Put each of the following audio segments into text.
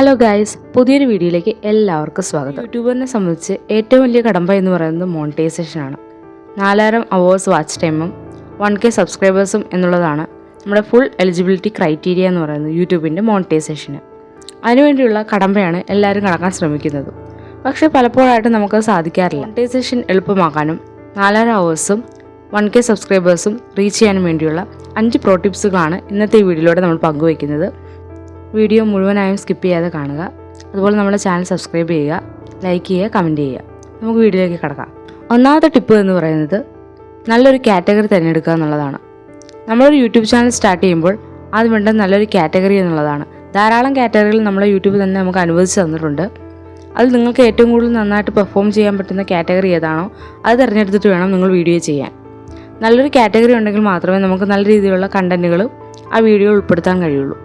Hello guys പുതിയൊരു വീഡിയോയിലേക്ക് എല്ലാവർക്കും സ്വാഗതം. യൂട്യൂബറിനെ സംബന്ധിച്ച് ഏറ്റവും വലിയ കടമ്പ എന്ന് പറയുന്നത് മോണിറ്റൈസേഷൻ ആണ്. നാലായിരം അവേഴ്സ് വാച്ച് ടൈമും വൺ കെ സബ്സ്ക്രൈബേഴ്സും എന്നുള്ളതാണ് നമ്മുടെ ഫുൾ എലിജിബിലിറ്റി ക്രൈറ്റീരിയ എന്ന് പറയുന്നത് യൂട്യൂബിന്റെ മോണിറ്റൈസേഷന് അതിനുവേണ്ടിയുള്ള കടമ്പയാണ് എല്ലാവരും കടക്കാൻ ശ്രമിക്കുന്നത്. പക്ഷേ പലപ്പോഴായിട്ട് നമുക്കത് സാധിക്കാറില്ല. മോണിറ്റൈസേഷൻ എളുപ്പമാക്കാനും നാലായിരം അവേഴ്സും വൺ കെ സബ്സ്ക്രൈബേഴ്സും റീച്ച് ചെയ്യാനും വേണ്ടിയുള്ള അഞ്ച് പ്രോ ടിപ്സുകളാണ് ഇന്നത്തെ ഈ വീഡിയോയിലൂടെ നമ്മൾ പങ്കുവയ്ക്കുന്നത്. വീഡിയോ മുഴുവനായും സ്കിപ്പ് ചെയ്യാതെ കാണുക. അതുപോലെ നമ്മുടെ ചാനൽ സബ്സ്ക്രൈബ് ചെയ്യുക ലൈക്ക് ചെയ്യുക കമന്റ് ചെയ്യുക. നമുക്ക് വീഡിയോയിലേക്ക് കിടക്കാം. ഒന്നാമത്തെ ടിപ്പ് എന്ന് പറയുന്നത് നല്ലൊരു കാറ്റഗറി തിരഞ്ഞെടുക്കുക എന്നുള്ളതാണ്. നമ്മളൊരു യൂട്യൂബ് ചാനൽ സ്റ്റാർട്ട് ചെയ്യുമ്പോൾ അത് വേണ്ട നല്ലൊരു കാറ്റഗറി എന്നുള്ളതാണ്. ധാരാളം കാറ്റഗറികൾ നമ്മളെ യൂട്യൂബ് തന്നെ നമുക്ക് അനുവദിച്ച് തന്നിട്ടുണ്ട്. അത് നിങ്ങൾക്ക് ഏറ്റവും കൂടുതൽ നന്നായിട്ട് പെർഫോം ചെയ്യാൻ പറ്റുന്ന കാറ്റഗറി ഏതാണോ അത് തിരഞ്ഞെടുത്തിട്ട് വേണം നിങ്ങൾ വീഡിയോ ചെയ്യാൻ. നല്ലൊരു കാറ്റഗറി ഉണ്ടെങ്കിൽ മാത്രമേ നമുക്ക് നല്ല രീതിയിലുള്ള കണ്ടന്റുകൾ ആ വീഡിയോ ഉൾപ്പെടുത്താൻ കഴിയുള്ളൂ.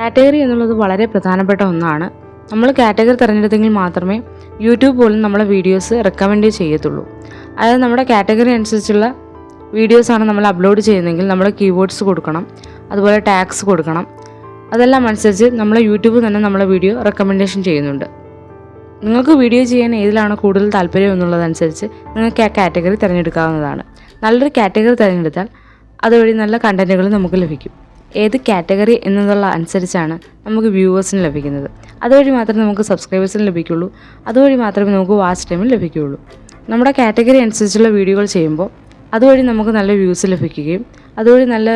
കാറ്റഗറി എന്നുള്ളത് വളരെ പ്രധാനപ്പെട്ട ഒന്നാണ്. നമ്മൾ കാറ്റഗറി തിരഞ്ഞെടുത്തെങ്കിൽ മാത്രമേ യൂട്യൂബ് പോലും നമ്മളെ വീഡിയോസ് റെക്കമെൻഡ് ചെയ്യത്തുള്ളൂ. അതായത് നമ്മുടെ കാറ്റഗറി അനുസരിച്ചുള്ള വീഡിയോസാണ് നമ്മൾ അപ്ലോഡ് ചെയ്യുന്നതെങ്കിൽ നമ്മൾ കീവേഡ്സ് കൊടുക്കണം അതുപോലെ ടാഗ്സ് കൊടുക്കണം. അതെല്ലാം അനുസരിച്ച് നമ്മളെ യൂട്യൂബ് തന്നെ നമ്മളെ വീഡിയോ റെക്കമെൻഡേഷൻ ചെയ്യുന്നുണ്ട്. നിങ്ങൾക്ക് വീഡിയോ ചെയ്യാൻ ഏതിലാണ് കൂടുതൽ താല്പര്യം എന്നുള്ളതനുസരിച്ച് നിങ്ങൾക്ക് ആ കാറ്റഗറി തിരഞ്ഞെടുക്കാവുന്നതാണ്. നല്ലൊരു കാറ്റഗറി തിരഞ്ഞെടുത്താൽ അതുവഴി നല്ല കണ്ടന്റുകൾ നമുക്ക് ലഭിക്കും. ഏത് കാറ്റഗറി എന്നുള്ള അനുസരിച്ചാണ് നമുക്ക് വ്യൂവേഴ്സിന് ലഭിക്കുന്നത്. അതുവഴി മാത്രമേ നമുക്ക് സബ്സ്ക്രൈബേഴ്സിന് ലഭിക്കുള്ളൂ. അതുവഴി മാത്രമേ നമുക്ക് വാച്ച് ടൈമിൽ ലഭിക്കുകയുള്ളൂ നമ്മുടെ കാറ്റഗറി അനുസരിച്ചുള്ള വീഡിയോകൾ ചെയ്യുമ്പോൾ അതുവഴി നമുക്ക് നല്ല വ്യൂസ് ലഭിക്കുകയും അതുവഴി നല്ല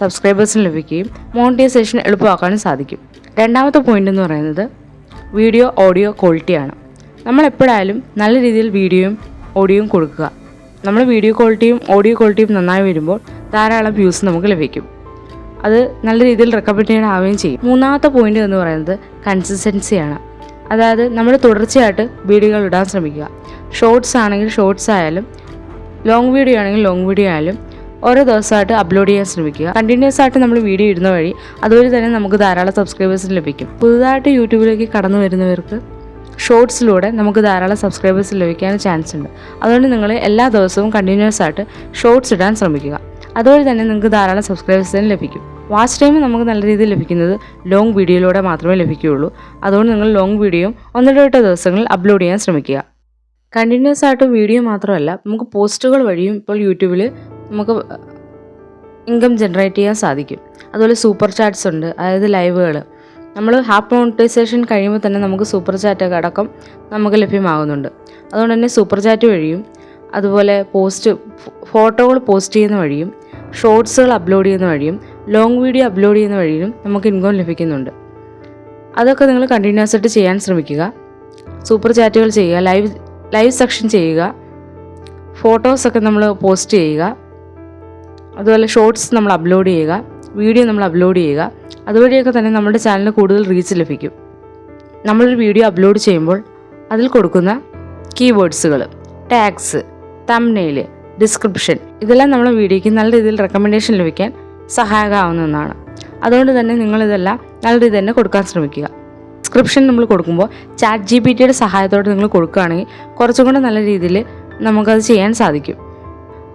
സബ്സ്ക്രൈബേഴ്സിന് ലഭിക്കുകയും മോണിറ്റൈസേഷൻ എളുപ്പമാക്കാനും സാധിക്കും. രണ്ടാമത്തെ പോയിന്റ് എന്ന് പറയുന്നത് വീഡിയോ ഓഡിയോ ക്വാളിറ്റിയാണ് നമ്മൾ എപ്പോഴായാലും നല്ല രീതിയിൽ വീഡിയോയും ഓഡിയോയും കൊടുക്കുക. നമ്മൾ വീഡിയോ ക്വാളിറ്റിയും ഓഡിയോ ക്വാളിറ്റിയും നന്നായി വരുമ്പോൾ ധാരാളം വ്യൂസ് നമുക്ക് ലഭിക്കും. അത് നല്ല രീതിയിൽ റെക്കമെൻഡ് ആവുകയും ചെയ്യും. മൂന്നാമത്തെ പോയിന്റ് എന്ന് പറയുന്നത് കൺസിസ്റ്റൻസിയാണ് അതായത് നമ്മൾ തുടർച്ചയായിട്ട് വീഡിയോകൾ ഇടാൻ ശ്രമിക്കുക. ഷോർട്സ് ആണെങ്കിൽ ഷോർട്സ് ആയാലും ലോങ് വീഡിയോ ആണെങ്കിൽ ലോങ് വീഡിയോ ആയാലും ഓരോ ദിവസമായിട്ട് അപ്ലോഡ് ചെയ്യാൻ ശ്രമിക്കുക. കണ്ടിന്യൂസ് ആയിട്ട് നമ്മൾ വീഡിയോ ഇടുന്ന വഴി അതുവഴി തന്നെ നമുക്ക് ധാരാളം സബ്സ്ക്രൈബേഴ്സ് ലഭിക്കും. പുതുതായിട്ട് യൂട്യൂബിലേക്ക് കടന്നു വരുന്നവർക്ക് ഷോർട്സിലൂടെ നമുക്ക് ധാരാളം സബ്സ്ക്രൈബേഴ്സ് ലഭിക്കാൻ ചാൻസ് ഉണ്ട്. അതുകൊണ്ട് നിങ്ങൾ എല്ലാ ദിവസവും കണ്ടിന്യൂസ് ആയിട്ട് ഷോർട്സ് ഇടാൻ ശ്രമിക്കുക. അതുവഴി തന്നെ നിങ്ങൾക്ക് ധാരാളം സബ്സ്ക്രൈബേഴ്സ് ലഭിക്കും. വാച്ച് ടൈം നമുക്ക് നല്ല രീതിയിൽ ലഭിക്കുന്നത് ലോങ് വീഡിയോയിലൂടെ മാത്രമേ ലഭിക്കുകയുള്ളൂ. അതുകൊണ്ട് നിങ്ങൾ ലോങ് വീഡിയോയും എട്ട് ദിവസങ്ങളിൽ അപ്ലോഡ് ചെയ്യാൻ ശ്രമിക്കുക. കണ്ടിന്യൂസ് ആയിട്ട് വീഡിയോ മാത്രമല്ല നമുക്ക് പോസ്റ്റുകൾ വഴിയും ഇപ്പോൾ യൂട്യൂബിൽ നമുക്ക് ഇൻകം ജനറേറ്റ് ചെയ്യാൻ സാധിക്കും. അതുപോലെ സൂപ്പർ ചാറ്റ്സ് ഉണ്ട് അതായത് ലൈവുകൾ നമ്മൾ ഹാപ്പ് മോണിറ്റൈസേഷൻ കഴിയുമ്പോൾ തന്നെ നമുക്ക് സൂപ്പർ ചാറ്റ് അടക്കം നമുക്ക് ലഭ്യമാകുന്നുണ്ട്. അതുകൊണ്ട് തന്നെ സൂപ്പർ ചാറ്റ് വഴിയും അതുപോലെ പോസ്റ്റ് ഫോട്ടോകൾ പോസ്റ്റ് ചെയ്യുന്ന വഴിയും ഷോർട്സുകൾ അപ്ലോഡ് ചെയ്യുന്ന വഴിയും ലോങ് വീഡിയോ അപ്ലോഡ് ചെയ്യുന്ന വഴിയിലും നമുക്ക് ഇൻകം ലഭിക്കുന്നുണ്ട്. അതൊക്കെ നിങ്ങൾ കണ്ടിന്യൂസ് ആയിട്ട് ചെയ്യാൻ ശ്രമിക്കുക. സൂപ്പർ ചാറ്റുകൾ ചെയ്യുക ലൈവ് ലൈവ് സെക്ഷൻ ചെയ്യുക ഫോട്ടോസൊക്കെ നമ്മൾ പോസ്റ്റ് ചെയ്യുക അതുപോലെ ഷോർട്സ് നമ്മൾ അപ്ലോഡ് ചെയ്യുക വീഡിയോ നമ്മൾ അപ്ലോഡ് ചെയ്യുക അതുവഴിയൊക്കെ തന്നെ നമ്മുടെ ചാനലിന് കൂടുതൽ റീച്ച് ലഭിക്കും. നമ്മളൊരു വീഡിയോ അപ്ലോഡ് ചെയ്യുമ്പോൾ അതിൽ കൊടുക്കുന്ന കീവേഡ്സുകൾ ടാഗ്സ് തംനെയിൽ ഡിസ്ക്രിപ്ഷൻ ഇതെല്ലാം നമ്മുടെ വീഡിയോയ്ക്ക് നല്ല രീതിയിൽ റെക്കമെൻഡേഷൻ ലഭിക്കാൻ സഹായകമാവുന്ന ഒന്നാണ് അതുകൊണ്ട് തന്നെ നിങ്ങളിതെല്ലാം നല്ല രീതി തന്നെ കൊടുക്കാൻ ശ്രമിക്കുക. ഡിസ്ക്രിപ്ഷൻ നമ്മൾ കൊടുക്കുമ്പോൾ ചാറ്റ് ജി പി ടിയുടെ സഹായത്തോടെ നിങ്ങൾ കൊടുക്കുകയാണെങ്കിൽ കുറച്ചും കൂടെ നല്ല രീതിയിൽ നമുക്കത് ചെയ്യാൻ സാധിക്കും.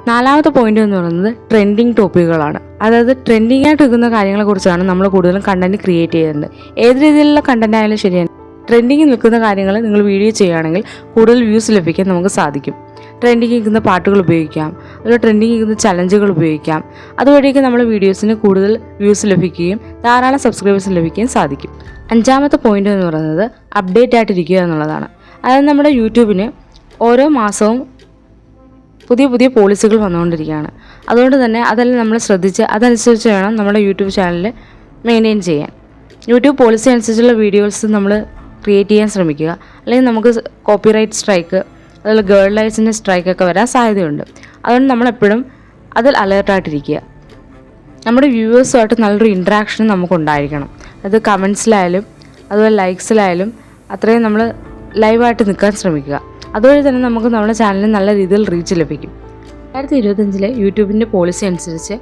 നാലാമത്തെ പോയിന്റ് എന്ന് പറയുന്നത് ട്രെൻഡിങ് ടോപ്പിക്കുകളാണ് അതായത് ട്രെൻഡിങ് ആയിട്ട് നിൽക്കുന്ന കാര്യങ്ങളെക്കുറിച്ചാണ് നമ്മൾ കൂടുതലും കണ്ടന്റ് ക്രിയേറ്റ് ചെയ്യുന്നത്. ഏത് രീതിയിലുള്ള കണ്ടന്റ് ആയാലും ശരിയാണ്. ട്രെൻഡിങ്ങിൽ നിൽക്കുന്ന കാര്യങ്ങൾ നിങ്ങൾ വീഡിയോ ചെയ്യുകയാണെങ്കിൽ കൂടുതൽ വ്യൂസ് ലഭിക്കാൻ നമുക്ക് സാധിക്കും. ട്രെൻഡിങ് നിൽക്കുന്ന പാട്ടുകൾ ഉപയോഗിക്കാം. അതുപോലെ ട്രെൻഡിങ് നിൽക്കുന്ന ചലഞ്ചുകൾ ഉപയോഗിക്കാം. അതുവഴിയൊക്കെ നമ്മൾ വീഡിയോസിന് കൂടുതൽ വ്യൂസ് ലഭിക്കുകയും ധാരാളം സബ്സ്ക്രൈബേഴ്സ് ലഭിക്കുകയും സാധിക്കും. അഞ്ചാമത്തെ പോയിന്റ് എന്ന് പറയുന്നത് അപ്ഡേറ്റ് ആയിട്ടിരിക്കുക എന്നുള്ളതാണ്. അതായത് നമ്മുടെ യൂട്യൂബിന് ഓരോ മാസവും പുതിയ പുതിയ പോളിസികൾ വന്നുകൊണ്ടിരിക്കുകയാണ്. അതുകൊണ്ട് തന്നെ അതെല്ലാം നമ്മൾ ശ്രദ്ധിച്ച് അതനുസരിച്ച് വേണം നമ്മുടെ യൂട്യൂബ് ചാനൽ മെയിന്റെയിൻ ചെയ്യാൻ. യൂട്യൂബ് പോളിസി അനുസരിച്ചുള്ള വീഡിയോസ് നമ്മൾ ക്രിയേറ്റ് ചെയ്യാൻ ശ്രമിക്കുക. അല്ലെങ്കിൽ നമുക്ക് കോപ്പിറൈറ്റ് സ്ട്രൈക്ക് അതുപോലെ ഗേൾ ലൈറ്റ്സിന്റെ സ്ട്രൈക്കൊക്കെ വരാൻ സാധ്യതയുണ്ട്. അതുകൊണ്ട് നമ്മളെപ്പോഴും അതിൽ അലേർട്ടായിട്ടിരിക്കുക നമ്മുടെ വ്യൂവേഴ്സുമായിട്ട് നല്ലൊരു ഇൻട്രാക്ഷൻ നമുക്കുണ്ടായിരിക്കണം. അത് കമൻസിലായാലും അതുപോലെ ലൈക്സിലായാലും അത്രയും നമ്മൾ ലൈവായിട്ട് നിൽക്കാൻ ശ്രമിക്കുക. അതുവഴി തന്നെ നമുക്ക് നമ്മുടെ ചാനലിന് നല്ല രീതിയിൽ റീച്ച് ലഭിക്കും. രണ്ടായിരത്തി ഇരുപത്തഞ്ചിലെ യൂട്യൂബിന്റെ പോളിസി അനുസരിച്ച്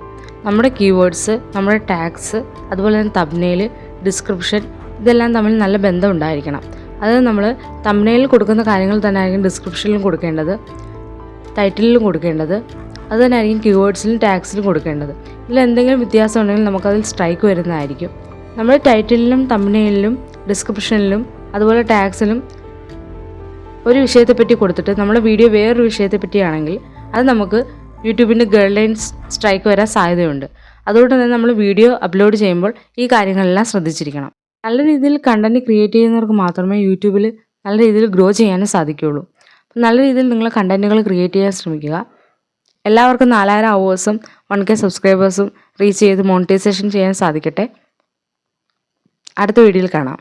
നമ്മുടെ കീവേഡ്സ് നമ്മുടെ ടാഗ്സ് അതുപോലെ തന്നെ തബ്നെയിൽ ഡിസ്ക്രിപ്ഷൻ ഇതെല്ലാം തമ്മിൽ നല്ല ബന്ധം ഉണ്ടായിരിക്കണം. അത് നമ്മൾ തബ്നെയിൽ കൊടുക്കുന്ന കാര്യങ്ങൾ തന്നെ ആയിരിക്കും ഡിസ്ക്രിപ്ഷനിലും കൊടുക്കേണ്ടത് ടൈറ്റിലും കൊടുക്കേണ്ടത് അത് തന്നെ ആയിരിക്കും കീവേഡ്സിലും ടാക്സിലും കൊടുക്കേണ്ടത്. ഇതിൽ എന്തെങ്കിലും വ്യത്യാസം ഉണ്ടെങ്കിൽ നമുക്കതിൽ സ്ട്രൈക്ക് വരുന്നതായിരിക്കും. നമ്മൾ ടൈറ്റിലും തമ്പനയിലും ഡിസ്ക്രിപ്ഷനിലും അതുപോലെ ടാക്സിലും ഒരു വിഷയത്തെപ്പറ്റി കൊടുത്തിട്ട് നമ്മുടെ വീഡിയോ വേറൊരു വിഷയത്തെപ്പറ്റിയാണെങ്കിൽ അത് നമുക്ക് യൂട്യൂബിന്റെ ഗൈഡ് ലൈൻസ് സ്ട്രൈക്ക് വരാൻ സാധ്യതയുണ്ട്. അതുകൊണ്ട് തന്നെ നമ്മൾ വീഡിയോ അപ്ലോഡ് ചെയ്യുമ്പോൾ ഈ കാര്യങ്ങളെല്ലാം ശ്രദ്ധിച്ചിരിക്കണം. നല്ല രീതിയിൽ കണ്ടന്റ് ക്രിയേറ്റ് ചെയ്യുന്നവർക്ക് മാത്രമേ യൂട്യൂബിൽ നല്ല രീതിയിൽ ഗ്രോ ചെയ്യാനും സാധിക്കുകയുള്ളൂ. അപ്പം നല്ല രീതിയിൽ നിങ്ങൾ കണ്ടന്റുകൾ ക്രിയേറ്റ് ചെയ്യാൻ ശ്രമിക്കുക. എല്ലാവർക്കും നാലായിരം അവേഴ്സും വൺ കെ സബ്സ്ക്രൈബേഴ്സും റീച്ച് ചെയ്ത് മോണിറ്റൈസേഷൻ ചെയ്യാൻ സാധിക്കട്ടെ. അടുത്ത വീഡിയോയിൽ കാണാം.